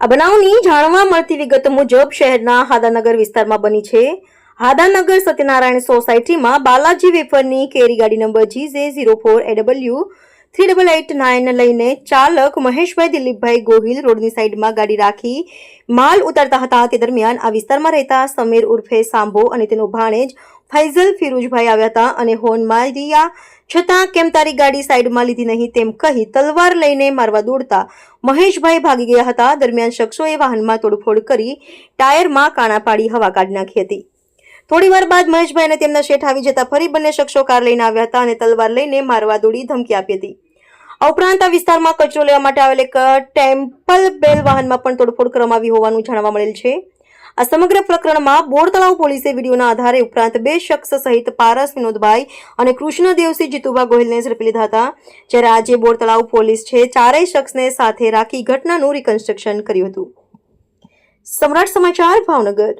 આ બનાવની જાણવા મળતી વિગત મુજબ શહેરના હાદાનગર વિસ્તારમાં બની છે. હાદાનગર સત્યનારાયણ સોસાયટીમાં બાલાજી વેફરની કેરી ગાડી number G J zero four A W three double eight nine લઈને ચાલક મહેશભાઈ દિલીપભાઈ ગોહિલ રોડની સાઈડમાં ગાડી રાખી માલ ઉતારતા હતા. તે દરમિયાન આ વિસ્તારમાં રહેતા સમીર ઉર્ફે સાંભો અને તેનો ભાણેજ ફૈઝલ ફિરોજભાઈ આવ્યા હતા અને હોન માર્યા છતાં કેમ તારી ગાડી સાઈડમાં લીધી નહીં તેમ કહી તલવાર લઈને મારવા દોડતા મહેશભાઈ ભાગી ગયા હતા. દરમિયાન શખ્સોએ વાહનમાં તોડફોડ કરી ટાયરમાં કાણા પાડી હવા કાઢી નાખી હતી. થોડી વાર બાદ મહેશભાઈ અને તેમના શેઠ આવી જતા ફરી બંને શખ્સો કાર લઈને આવ્યા હતા અને તલવાર લઈને મારવા દોડી ધમકી આપી હતી. આ ઉપરાંત આ વિસ્તારમાં કચરો લેવા માટે આવેલ એક ટેમ્પલ બેલ વાહનમાં પણ તોડફોડ કરવામાં આવી હોવાનું જાણવા મળેલ છે. આ સમગ્ર પ્રકરણમાં બોરતળાવ પોલીસે વિડીયોના આધારે ઉપરાંત બે શખ્સ સહિત પારસ વિનોદભાઈ અને કૃષ્ણદેવસિંહ જીતુભા ગોહિલને ઝડપી લીધા હતા. જ્યારે આજે બોરતળાવ પોલીસ છે, ચારેય શખ્સને સાથે રાખી ઘટનાનું રિકન્સ્ટ્રક્શન કર્યું હતું. સમ્રાટ સમાચાર ભાવનગર.